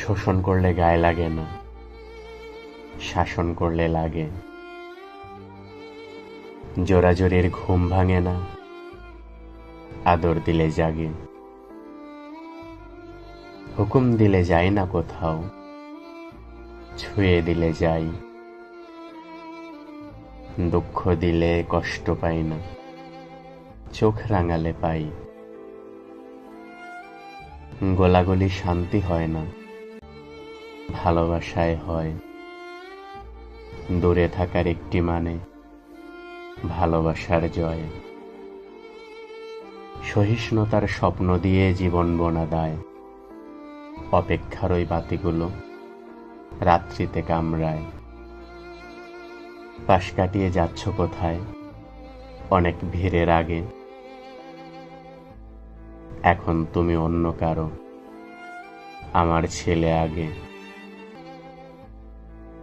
শোষণ করলে গায়ে লাগে না, শাসন করলে লাগে। জোরাজোরের ঘুম ভাঙে না, আদর দিলে জাগে। হুকুম দিলে যাই না কোথাও, ছুঁয়ে দিলে যাই দুঃখ দিলে কষ্ট পাই না, চোখ রাঙালে পাই। গোলাগুলি শান্তি হয় না। ভালোবাসায় হয়। দূরে থাকার একটি মানে ভালোবাসার জয়। সহিষ্ণুতার স্বপ্ন দিয়ে জীবন বোনা দেয়। অপেক্ষার ওই বাতিগুলো রাত্রিতে কামড়ায়। পাশ কাটিয়ে যাচ্ছ কোথায়? অনেক ভিড়ের আগে। এখন তুমি অন্য কারও, আমার ছেলে আগে।